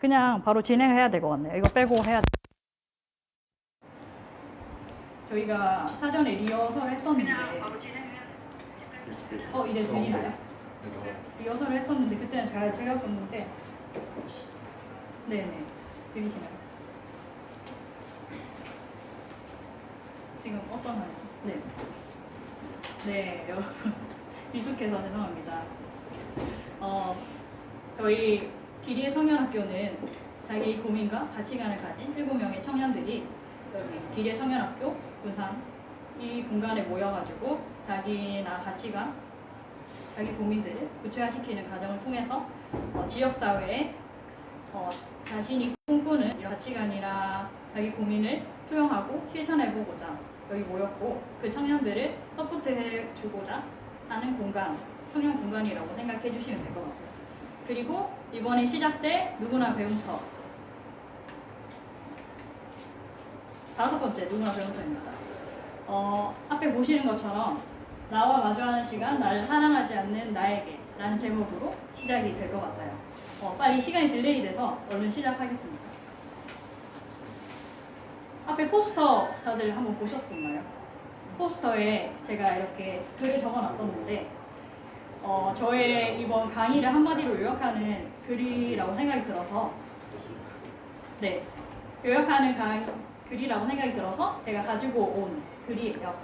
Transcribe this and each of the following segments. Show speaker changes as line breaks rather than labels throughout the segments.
그냥 바로 진행해야 될 것 같네요. 이거 빼고 해야 돼. 저희가 사전에 리허설 했었는데 어 이제 들리나요? 리허설을 했었는데 그때는 잘 들렸었는데 네네 들리시나요? 지금 어떤 말이요? 네. 네 여러분 미숙해서 죄송합니다. 어 저희 기리의 청년학교는 자기 고민과 가치관을 가진 7명의 청년들이 여기 기리의 청년학교 군산 이 공간에 모여가지고 자기나 가치관 자기 고민들을 구체화시키는 과정을 통해서 어, 지역사회에 어, 자신이 꿈꾸는 이런 가치관이나 자기 고민을 투영하고 실천해보고자 여기 모였고 그 청년들을 서포트해주고자 하는 공간, 청년 공간이라고 생각해 주시면 될 것 같아요. 그리고 이번에 시작될 누구나 배움터 다섯 번째 누구나 배움터입니다. 어, 앞에 보시는 것처럼 나와 마주하는 시간, 나를 사랑하지 않는 나에게 라는 제목으로 시작이 될 것 같아요. 어, 빨리 시간이 딜레이 돼서 얼른 시작하겠습니다. 앞에 포스터 다들 한번 보셨었나요? 포스터에 제가 이렇게 글을 적어 놨었는데, 어, 저의 이번 강의를 한마디로 요약하는 글이라고 생각이 들어서, 네, 요약하는 강, 글이라고 생각이 들어서 제가 가지고 온 글이에요.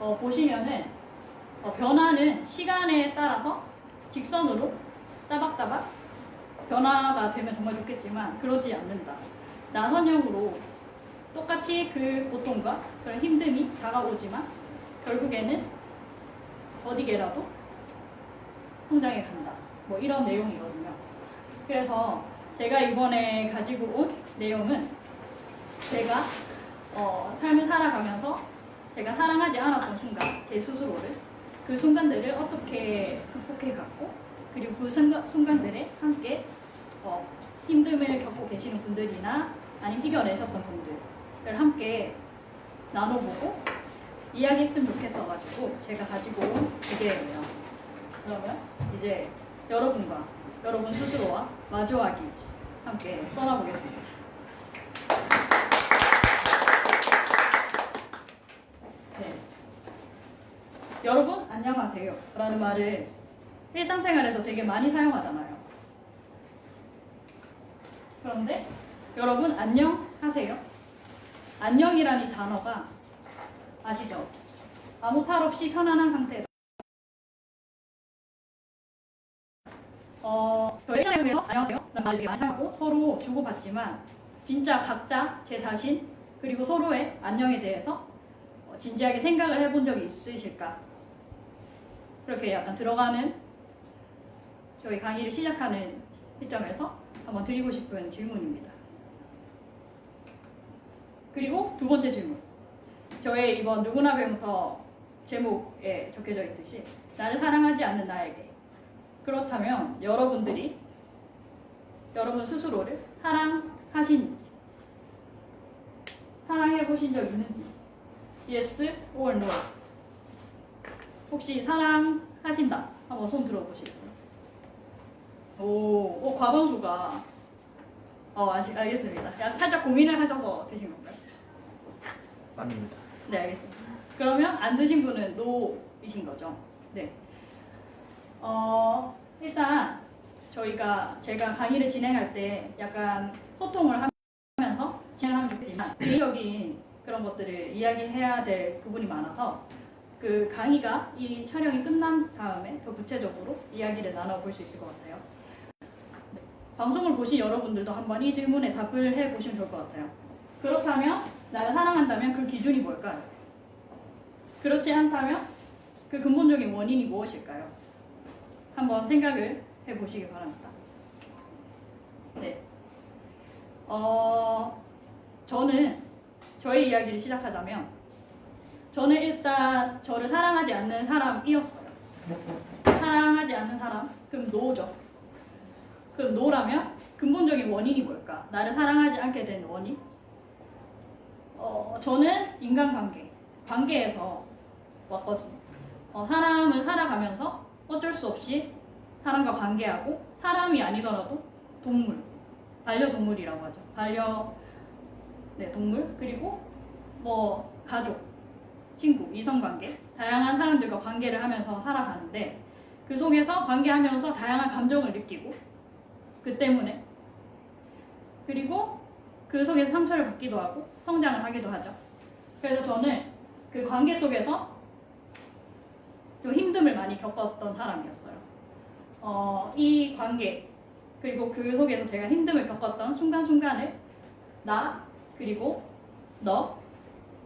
어, 보시면은 어, 변화는 시간에 따라서 직선으로 따박따박 변화가 되면 정말 좋겠지만 그러지 않는다. 나선형으로 똑같이 그 고통과 그런 힘듦이 다가오지만 결국에는 어디게라도 성장해 간다. 뭐 이런 내용이거든요. 그래서 제가 이번에 가지고 온 내용은 제가 어, 삶을 살아가면서 제가 사랑하지 않았던 순간, 제 스스로를 그 순간들을 어떻게 극복해 갔고 그리고 그 순간, 순간들에 함께 어, 힘듦을 겪고 계시는 분들이나 아니면 이겨내셨던 분들을 함께 나눠보고 이야기했으면 좋겠어가지고 제가 가지고 온 주제예요. 그러면 이제 여러분과 여러분 스스로와 마주하기 함께 떠나보겠습니다. 네. 여러분 안녕하세요 라는 말을 일상생활에서 되게 많이 사용하잖아요. 그런데 여러분 안녕하세요. 안녕이라는 이 단어가 아시죠? 아무 탈 없이 편안한 상태다. 어, 저희 일상에서 안녕하세요 라는 말을 되게 많이 사용하고 서로 주고받지만 진짜 각자 제 자신 그리고 서로의 안녕에 대해서 어, 진지하게 생각을 해본 적이 있으실까? 그렇게 약간 들어가는 저희 강의를 시작하는 시점에서 한번 드리고 싶은 질문입니다. 그리고 두 번째 질문. 저의 이번 누구나 배움터 제목에 적혀져 있듯이 나를 사랑하지 않는 나에게 그렇다면 여러분들이 여러분 스스로를 사랑하시는지 사랑해 보신 적 있는지 yes or no 혹시 사랑하신다 한번 손 들어보실까요? 오, 오 과반수가 어 아시, 알겠습니다. 야, 살짝 고민을 하셔서 드신 건가요?
아닙니다.
네 알겠습니다. 그러면 안 드신 분은 노이신 거죠? 네. 어 일단 저희가 제가 강의를 진행할 때 약간 소통을 하면서 진행하면 좋겠지만 개인적인 그런 것들을 이야기해야 될 부분이 많아서 그 강의가 이 촬영이 끝난 다음에 더 구체적으로 이야기를 나눠볼 수 있을 것 같아요. 네. 방송을 보신 여러분들도 한번 이 질문에 답을 해보시면 좋을 것 같아요. 그렇다면 나를 사랑한다면 그 기준이 뭘까요? 그렇지 않다면 그 근본적인 원인이 무엇일까요? 한번 생각을 해보시기 바랍니다. 네. 어, 저는 저의 이야기를 시작하자면 저는 일단 저를 사랑하지 않는 사람이었어요. 사랑하지 않는 사람? 그럼 노죠. 그럼 노라면 근본적인 원인이 뭘까? 나를 사랑하지 않게 된 원인? 어, 저는 인간관계, 관계에서 왔거든요. 어, 사람은 살아가면서 어쩔 수 없이 사람과 관계하고 사람이 아니더라도 동물, 반려동물이라고 하죠. 반려 네, 동물 그리고 뭐 가족, 친구, 이성관계 다양한 사람들과 관계를 하면서 살아가는데 그 속에서 관계하면서 다양한 감정을 느끼고 그 때문에 그리고 그 속에서 상처를 받기도 하고 성장을 하기도 하죠. 그래서 저는 그 관계 속에서 좀 힘듦을 많이 겪었던 사람이었어요. 어, 이 관계 그리고 그 속에서 제가 힘듦을 겪었던 순간순간을 나 그리고 너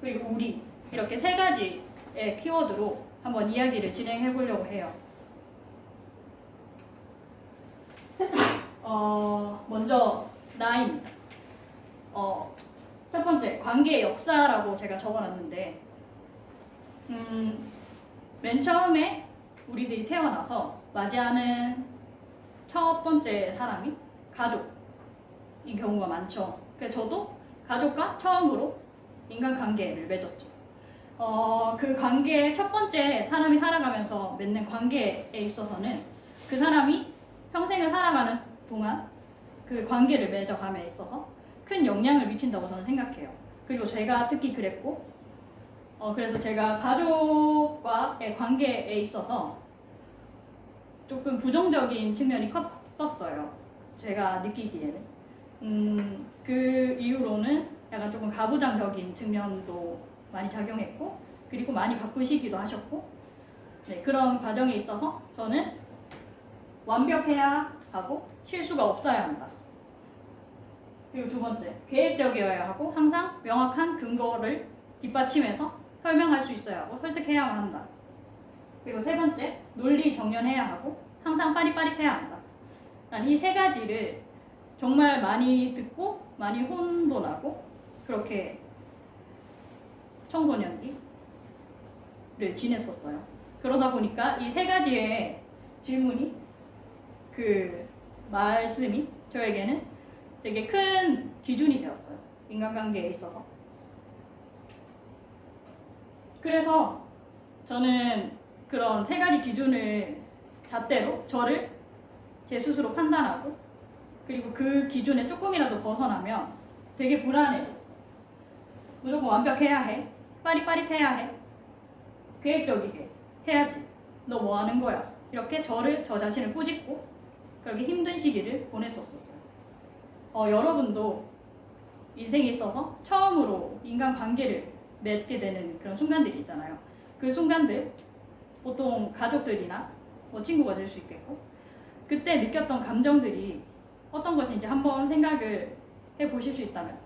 그리고 우리 이렇게 세 가지의 키워드로 한번 이야기를 진행해 보려고 해요. 어, 먼저 나입니다. 어, 첫 번째 관계의 역사라고 제가 적어놨는데 음, 맨 처음에 우리들이 태어나서 맞이하는 첫 번째 사람이 가족인 경우가 많죠. 그래서 저도 가족과 처음으로 인간관계를 맺었죠. 어, 그 관계의 첫 번째 사람이 살아가면서 맺는 관계에 있어서는 그 사람이 평생을 살아가는 동안 그 관계를 맺어감에 있어서 큰 영향을 미친다고 저는 생각해요. 그리고 제가 특히 그랬고, 어, 그래서 제가 가족과의 관계에 있어서 조금 부정적인 측면이 컸었어요. 제가 느끼기에는. 음, 그 이후로는 약간 조금 가부장적인 측면도 많이 작용했고, 그리고 많이 바쁘시기도 하셨고, 네, 그런 과정에 있어서 저는 완벽해야 하고 실수가 없어야 한다. 그리고 두 번째, 계획적이어야 하고 항상 명확한 근거를 뒷받침해서 설명할 수 있어야 하고 설득해야만 한다. 그리고 세 번째, 논리 정연해야 하고 항상 빠릿빠릿해야 한다. 이 세 가지를 정말 많이 듣고 많이 혼돈하고 그렇게 청소년기를 지냈었어요. 그러다 보니까 이 세 가지의 질문이 그 말씀이 저에게는 되게 큰 기준이 되었어요. 인간관계에 있어서. 그래서 저는 그런 세 가지 기준을 잣대로 저를 제 스스로 판단하고 그리고 그 기준에 조금이라도 벗어나면 되게 불안해요. 무조건 완벽해야 해. 빠릿빠릿해야 해. 계획적이게 해야지. 너 뭐 하는 거야? 이렇게 저를 저 자신을 꾸짖고 그렇게 힘든 시기를 보냈었어요. 어, 여러분도 인생에 있어서 처음으로 인간 관계를 맺게 되는 그런 순간들이 있잖아요. 그 순간들 보통 가족들이나 뭐 친구가 될 수 있겠고 그때 느꼈던 감정들이 어떤 것인지 한번 생각을 해 보실 수 있다면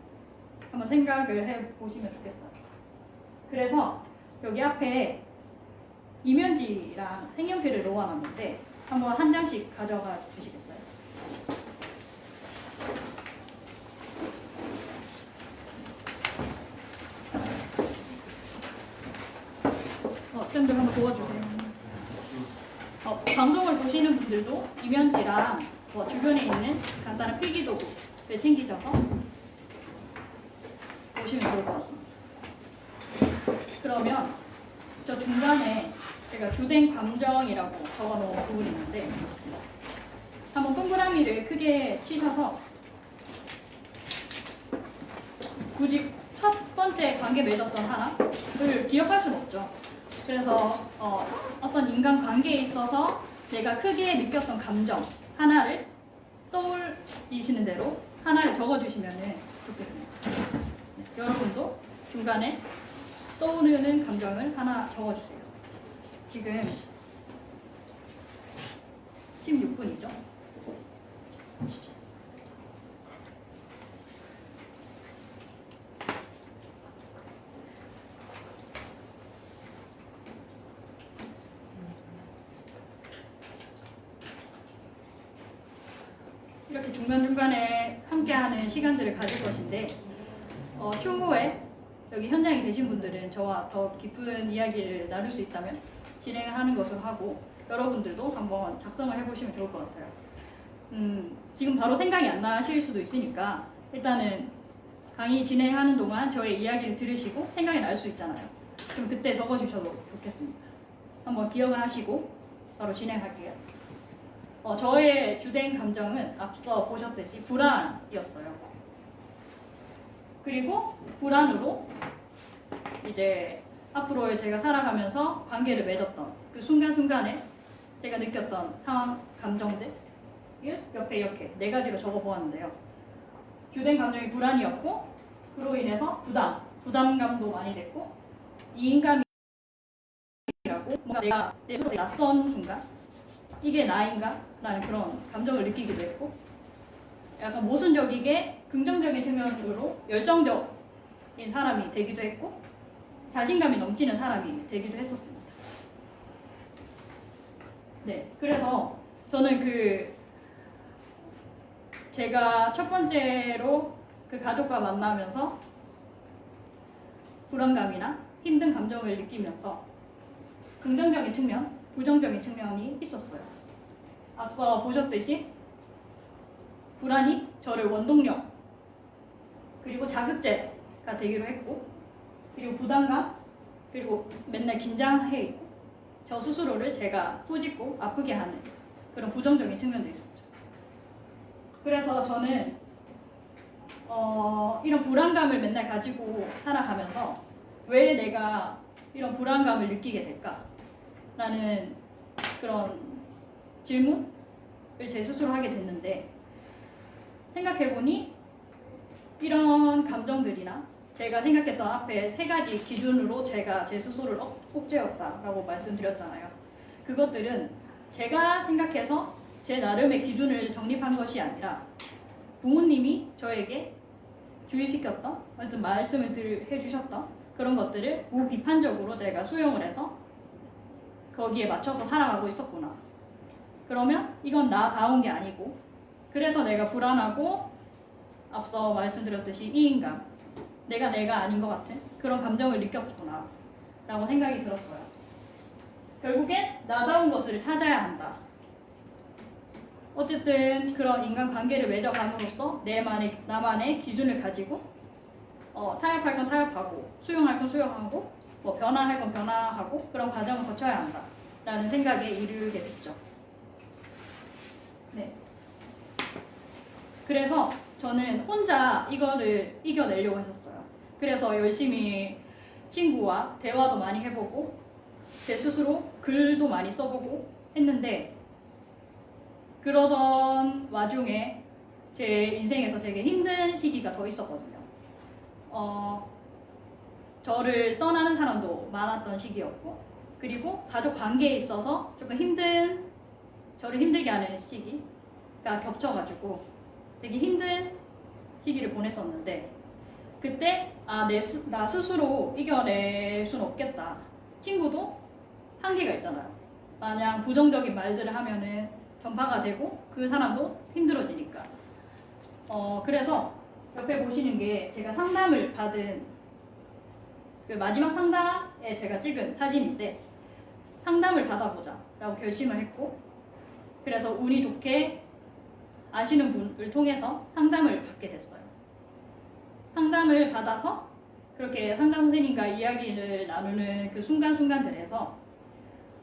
한번 생각을 해 보시면 좋겠어요. 그래서 여기 앞에 이면지랑 색연필을 놓아놨는데 한번 한 장씩 가져가 주시겠어요? 어, 쌤들 한번 도와주세요. 어, 방송을 보시는 분들도 이면지랑 뭐 주변에 있는 간단한 필기도구를 챙기셔서 보시면 좋을 것 같습니다. 그러면 저 중간에 제가 주된 감정이라고 적어놓은 부분이 있는데 한번 동그라미를 크게 치셔서 굳이 첫 번째 관계 맺었던 사람을 기억할 수는 없죠. 그래서 어, 어떤 인간 관계에 있어서 제가 크게 느꼈던 감정 하나를 떠올리시는 대로 하나를 적어주시면 좋겠습니다. 네, 여러분도 중간에 떠오르는 감정을 하나 적어주세요. 지금 16분이죠. 이렇게 중간중간에 함께하는 시간들을 가질 것인데 어, 추후에 여기 현장에 계신 분들은 저와 더 깊은 이야기를 나눌 수 있다면 진행을 하는 것으로 하고 여러분들도 한번 작성을 해보시면 좋을 것 같아요. 음, 지금 바로 생각이 안 나실 수도 있으니까 일단은 강의 진행하는 동안 저의 이야기를 들으시고 생각이 날 수 있잖아요. 그럼 그때 적어주셔도 좋겠습니다. 한번 기억을 하시고 바로 진행할게요. 어, 저의 주된 감정은 앞서 보셨듯이 불안이었어요. 그리고 불안으로 이제 앞으로 제가 살아가면서 관계를 맺었던 그 순간순간에 제가 느꼈던 상황, 감정들 옆에 이렇게 네 가지로 적어보았는데요. 주된 감정이 불안이었고 그로 인해서 부담, 부담감도 많이 됐고 이인감이라고 뭔가 내가 내 스스로 낯선 순간 이게 나인가? 라는 그런 감정을 느끼기도 했고 약간 모순적이게 긍정적인 측면으로 열정적인 사람이 되기도 했고 자신감이 넘치는 사람이 되기도 했었습니다. 네, 그래서 저는 그 제가 첫 번째로 그 가족과 만나면서 불안감이나 힘든 감정을 느끼면서 긍정적인 측면, 부정적인 측면이 있었어요. 앞서 보셨듯이 불안이 저를 원동력 그리고 자극제가 되기로 했고 그리고 부담감 그리고 맨날 긴장해 있고 저 스스로를 제가 토짓고 아프게 하는 그런 부정적인 측면도 있었죠. 그래서 저는 어, 이런 불안감을 맨날 가지고 살아가면서 왜 내가 이런 불안감을 느끼게 될까라는 그런 질문을 제 스스로 하게 됐는데 생각해보니 이런 감정들이나 제가 생각했던 앞에 세 가지 기준으로 제가 제 스스로를 억- 옥죄었다라고 말씀드렸잖아요. 그것들은 제가 생각해서 제 나름의 기준을 정립한 것이 아니라 부모님이 저에게 주입시켰던 어떤 말씀을 들, 해주셨던 그런 것들을 무비판적으로 제가 수용을 해서 거기에 맞춰서 살아가고 있었구나. 그러면 이건 나다운 게 아니고 그래서 내가 불안하고 앞서 말씀드렸듯이 이인감 내가 내가 아닌 것 같은 그런 감정을 느꼈구나 라고 생각이 들었어요. 결국엔 나다운 것을 찾아야 한다. 어쨌든 그런 인간관계를 맺어감으로써 내만의, 나만의 기준을 가지고 어, 타협할 건 타협하고 수용할 건 수용하고 뭐 변화할 건 변화하고 그런 과정을 거쳐야 한다. 라는 생각에 이르게 됐죠. 네. 그래서 저는 혼자 이거를 이겨내려고 했었어요. 그래서 열심히 친구와 대화도 많이 해보고 제 스스로 글도 많이 써보고 했는데 그러던 와중에 제 인생에서 되게 힘든 시기가 더 있었거든요. 어, 저를 떠나는 사람도 많았던 시기였고 그리고 가족 관계에 있어서 조금 힘든 저를 힘들게 하는 시기가 겹쳐가지고 되게 힘든 시기를 보냈었는데 그때 아, 내 스, 나 스스로 이겨낼 순 없겠다. 친구도 한계가 있잖아요. 마냥 부정적인 말들을 하면은 전파가 되고 그 사람도 힘들어지니까. 어, 그래서 옆에 보시는 게 제가 상담을 받은 그 마지막 상담에 제가 찍은 사진인데 상담을 받아보자 라고 결심을 했고 그래서 운이 좋게 아시는 분을 통해서 상담을 받게 됐어요. 상담을 받아서 그렇게 상담 선생님과 이야기를 나누는 그 순간순간들에서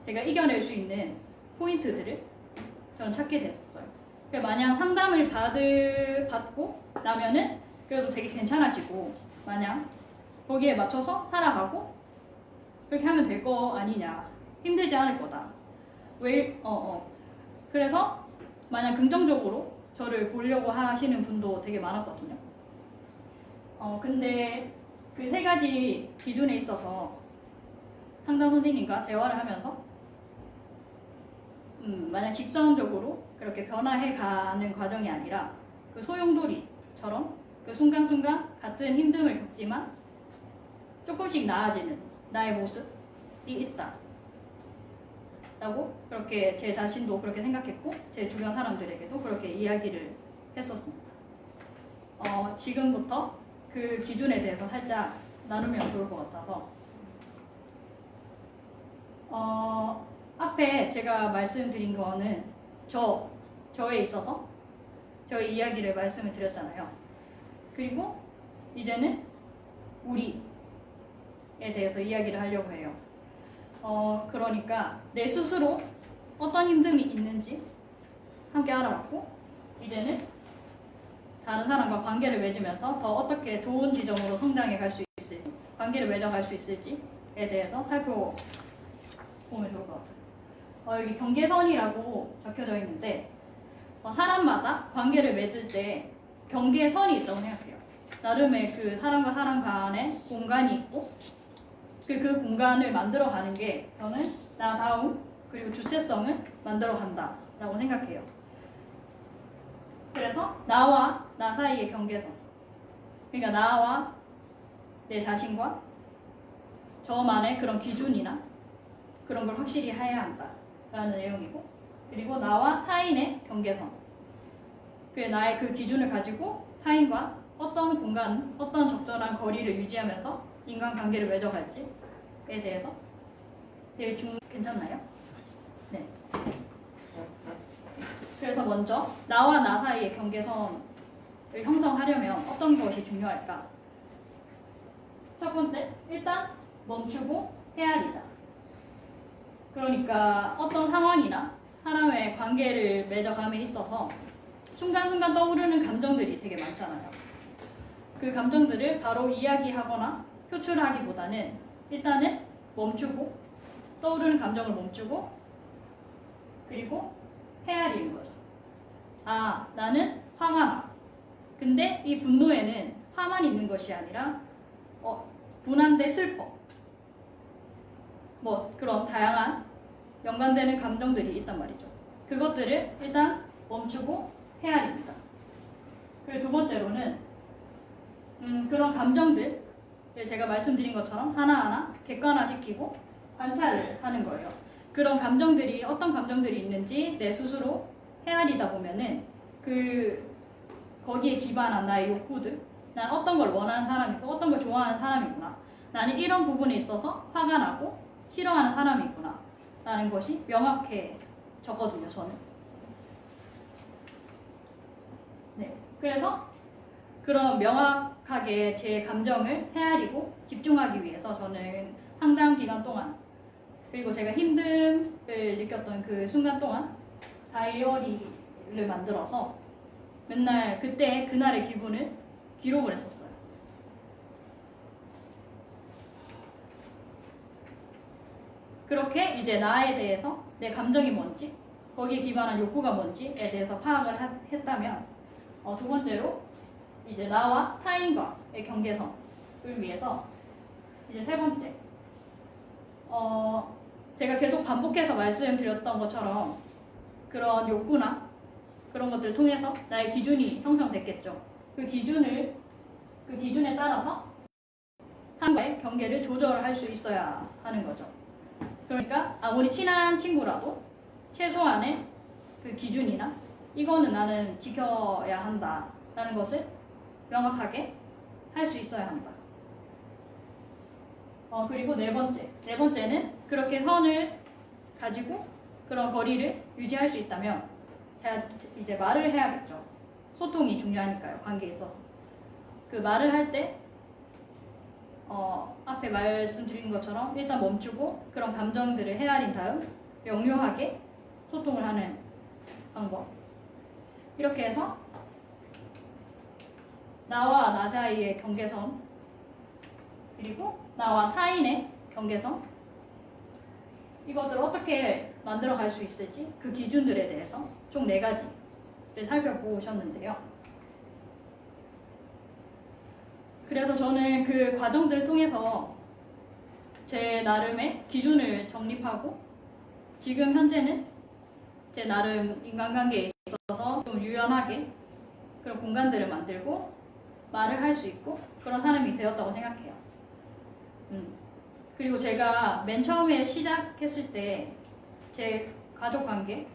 제가 이겨낼 수 있는 포인트들을 저는 찾게 됐었어요. 마냥 상담을 받을, 받고 나면은 그래도 되게 괜찮아지고 마냥 거기에 맞춰서 살아가고 그렇게 하면 될 거 아니냐. 힘들지 않을 거다. 왜, 어, 어. 그래서 마냥 긍정적으로 저를 보려고 하시는 분도 되게 많았거든요. 어, 근데 그 세 가지 기준에 있어서 상담 선생님과 대화를 하면서 음, 만약 직선적으로 그렇게 변화해 가는 과정이 아니라 그 소용돌이처럼 그 순간순간 같은 힘듦을 겪지만 조금씩 나아지는 나의 모습이 있다. 라고 그렇게 제 자신도 그렇게 생각했고 제 주변 사람들에게도 그렇게 이야기를 했었습니다. 어, 지금부터 그 기준에 대해서 살짝 나누면 좋을 것 같아서 어, 앞에 제가 말씀드린 거는 저, 저에 있어서 저의 이야기를 말씀을 드렸잖아요. 그리고 이제는 우리에 대해서 이야기를 하려고 해요. 어, 그러니까 내 스스로 어떤 힘듦이 있는지 함께 알아봤고 이제는 다른 사람과 관계를 맺으면서 더 어떻게 좋은 지점으로 성장해 갈 수 있을지 관계를 맺어갈 수 있을지에 대해서 살펴보면 좋을 것 같아요. 어, 여기 경계선이라고 적혀져 있는데 어, 사람마다 관계를 맺을 때 경계선이 있다고 생각해요. 나름의 그 사람과 사람 간의 공간이 있고 그, 그 공간을 만들어 가는 게 저는 나다움 그리고 주체성을 만들어 간다라고 생각해요. 그래서 나와 나 사이의 경계선 그러니까 나와 내 자신과 저만의 그런 기준이나 그런 걸 확실히 해야 한다라는 내용이고 그리고 나와 타인의 경계선 그 나의 그 기준을 가지고 타인과 어떤 공간, 어떤 적절한 거리를 유지하면서 인간관계를 맺어갈지에 대해서 되게 중 괜찮나요? 네. 그래서 먼저 나와 나 사이의 경계선을 형성하려면 어떤 것이 중요할까? 첫 번째, 일단 멈추고 헤아리자. 그러니까 어떤 상황이나 사람의 관계를 맺어감에 있어서 순간순간 떠오르는 감정들이 되게 많잖아요. 그 감정들을 바로 이야기하거나 표출하기보다는 일단은 멈추고 떠오르는 감정을 멈추고 그리고 헤아리는 거죠. 아, 나는 화가 나. 근데 이 분노에는 화만 있는 것이 아니라 어, 분한데 슬퍼. 뭐 그런 다양한 연관되는 감정들이 있단 말이죠. 그것들을 일단 멈추고 헤아립니다. 그리고 두 번째로는 음, 그런 감정들 제가 말씀드린 것처럼 하나하나 객관화시키고 관찰을 하는 거예요. 그런 감정들이 어떤 감정들이 있는지 내 스스로 헤아리다 보면은 그 거기에 기반한 나의 욕구들 난 어떤 걸 원하는 사람이고 어떤 걸 좋아하는 사람이구나 나는 이런 부분에 있어서 화가 나고 싫어하는 사람이구나 라는 것이 명확해졌거든요 저는 네 그래서 그런 명확하게 제 감정을 헤아리고 집중하기 위해서 저는 상당 기간 동안 그리고 제가 힘듦을 느꼈던 그 순간 동안 다이어리를 만들어서 맨날 그때 그날의 기분을 기록을 했었어요. 그렇게 이제 나에 대해서 내 감정이 뭔지 거기에 기반한 욕구가 뭔지에 대해서 파악을 하- 했다면 어, 두 번째로 이제 나와 타인과의 경계선을 위해서 이제 세 번째 어, 제가 계속 반복해서 말씀드렸던 것처럼 그런 욕구나 그런 것들을 통해서 나의 기준이 형성됐겠죠. 그 기준을 그 기준에 따라서 타인과의 경계를 조절할 수 있어야 하는 거죠. 그러니까 아무리 친한 친구라도 최소한의 그 기준이나 이거는 나는 지켜야 한다라는 것을 명확하게 할 수 있어야 한다. 어, 그리고 네 번째. 네 번째는 그렇게 선을 가지고 그런 거리를 유지할 수 있다면 이제 말을 해야겠죠. 소통이 중요하니까요. 관계에 있어서. 그 말을 할 때, 어, 앞에 말씀드린 것처럼 일단 멈추고 그런 감정들을 헤아린 다음 명료하게 소통을 하는 방법. 이렇게 해서 나와 나 사이의 경계선 그리고 나와 타인의 경계선 이것들을 어떻게 만들어 갈 수 있을지 그 기준들에 대해서 총 네 가지를 살펴보셨는데요. 그래서 저는 그 과정들을 통해서 제 나름의 기준을 정립하고 지금 현재는 제 나름 인간관계에 있어서 좀 유연하게 그런 공간들을 만들고 말을 할 수 있고 그런 사람이 되었다고 생각해요. 음. 그리고 제가 맨 처음에 시작했을 때 제 가족 관계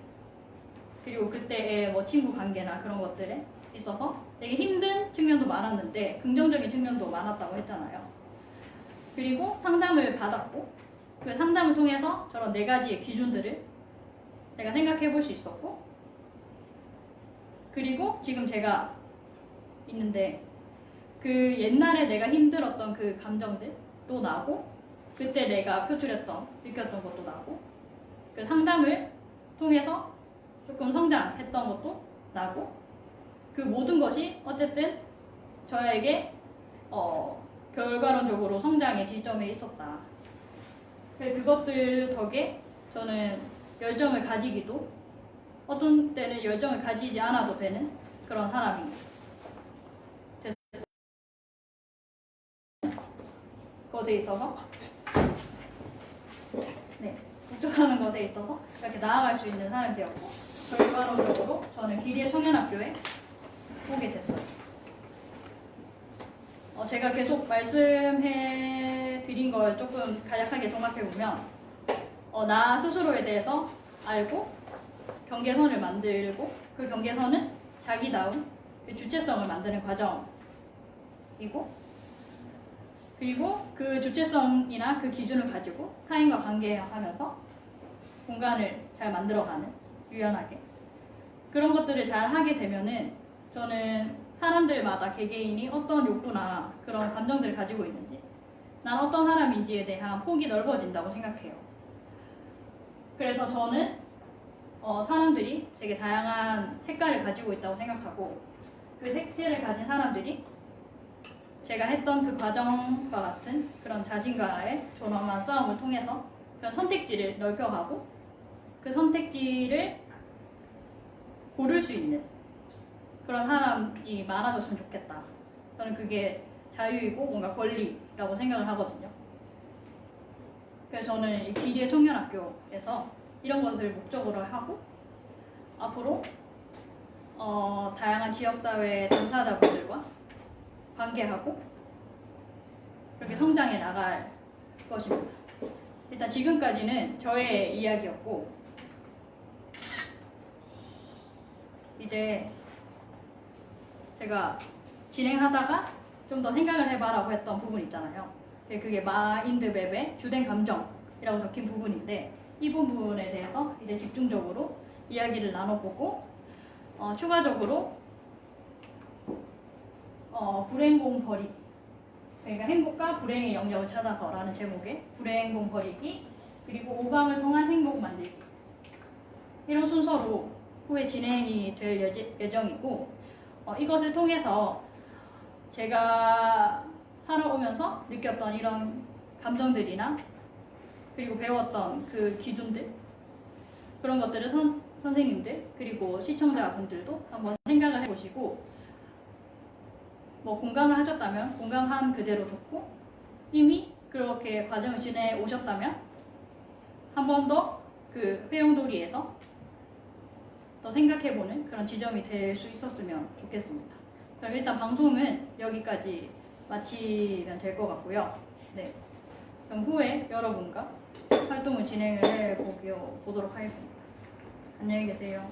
그리고 그때의 뭐 친구 관계나 그런 것들에 있어서 되게 힘든 측면도 많았는데 긍정적인 측면도 많았다고 했잖아요. 그리고 상담을 받았고 그 상담을 통해서 저런 네 가지의 기준들을 제가 생각해 볼 수 있었고 그리고 지금 제가 있는데 그 옛날에 내가 힘들었던 그 감정들도 나고 그때 내가 표출했던 느꼈던 것도 나고 그 상담을 통해서 조금 성장했던 것도 나고 그 모든 것이 어쨌든 저에게 어, 결과론적으로 성장의 지점에 있었다. 그래서 그것들 덕에 저는 열정을 가지기도 어떤 때는 열정을 가지지 않아도 되는 그런 됐어요. 것에 있어서 네, 목적하는 것에 있어서 이렇게 나아갈 수 있는 사람이 되었고 결과론적으로 저는 기리의 청년학교에 오게 됐어요. 어, 제가 계속 말씀해 드린 걸 조금 간략하게 종합해 보면 어, 나 스스로에 대해서 알고 경계선을 만들고 그 경계선은 자기다운 그 주체성을 만드는 과정이고 그리고 그 주체성이나 그 기준을 가지고 타인과 관계하면서 공간을 잘 만들어가는 유연하게 그런 것들을 잘 하게 되면은 저는 사람들마다 개개인이 어떤 욕구나 그런 감정들을 가지고 있는지 난 어떤 사람인지에 대한 폭이 넓어진다고 생각해요. 그래서 저는 어, 사람들이 되게 다양한 색깔을 가지고 있다고 생각하고 그 색채를 가진 사람들이 제가 했던 그 과정과 같은 그런 자신과의 존엄한 싸움을 통해서 그런 선택지를 넓혀가고 그 선택지를 고를 수 있는 그런 사람이 많아졌으면 좋겠다. 저는 그게 자유이고 뭔가 권리라고 생각을 하거든요. 그래서 저는 이 기리의 청년학교에서 이런 것을 목적으로 하고 앞으로 어, 다양한 지역사회 당사자분들과 관계하고 그렇게 성장해 나갈 것입니다. 일단 지금까지는 저의 이야기였고 이제 제가 진행하다가 좀 더 생각을 해봐라고 했던 부분 있잖아요. 근데 그게 마인드맵의 주된 감정이라고 적힌 부분인데 이 부분에 대해서 이제 집중적으로 이야기를 나눠보고 어, 추가적으로 어, 불행공 버리기. 그러니까 행복과 불행의 영역을 찾아서라는 제목의 불행공 버리기 그리고 오감을 통한 행복 만들기. 이런 순서로 후에 진행이 될 예정이고 어, 이것을 통해서 제가 살아오면서 느꼈던 이런 감정들이나 그리고 배웠던 그 기준들 그런 것들을 선, 선생님들 그리고 시청자분들도 한번 생각을 해보시고 뭐 공감을 하셨다면 공감한 그대로 좋고 이미 그렇게 과정을 지내 오셨다면 한 번 더 그 회용도리에서 더 생각해보는 그런 지점이 될 수 있었으면 좋겠습니다. 그럼 일단 방송은 여기까지 마치면 될 것 같고요. 네. 그럼 후에 여러분과 활동을 진행을 해보도록 하겠습니다. 안녕히 계세요.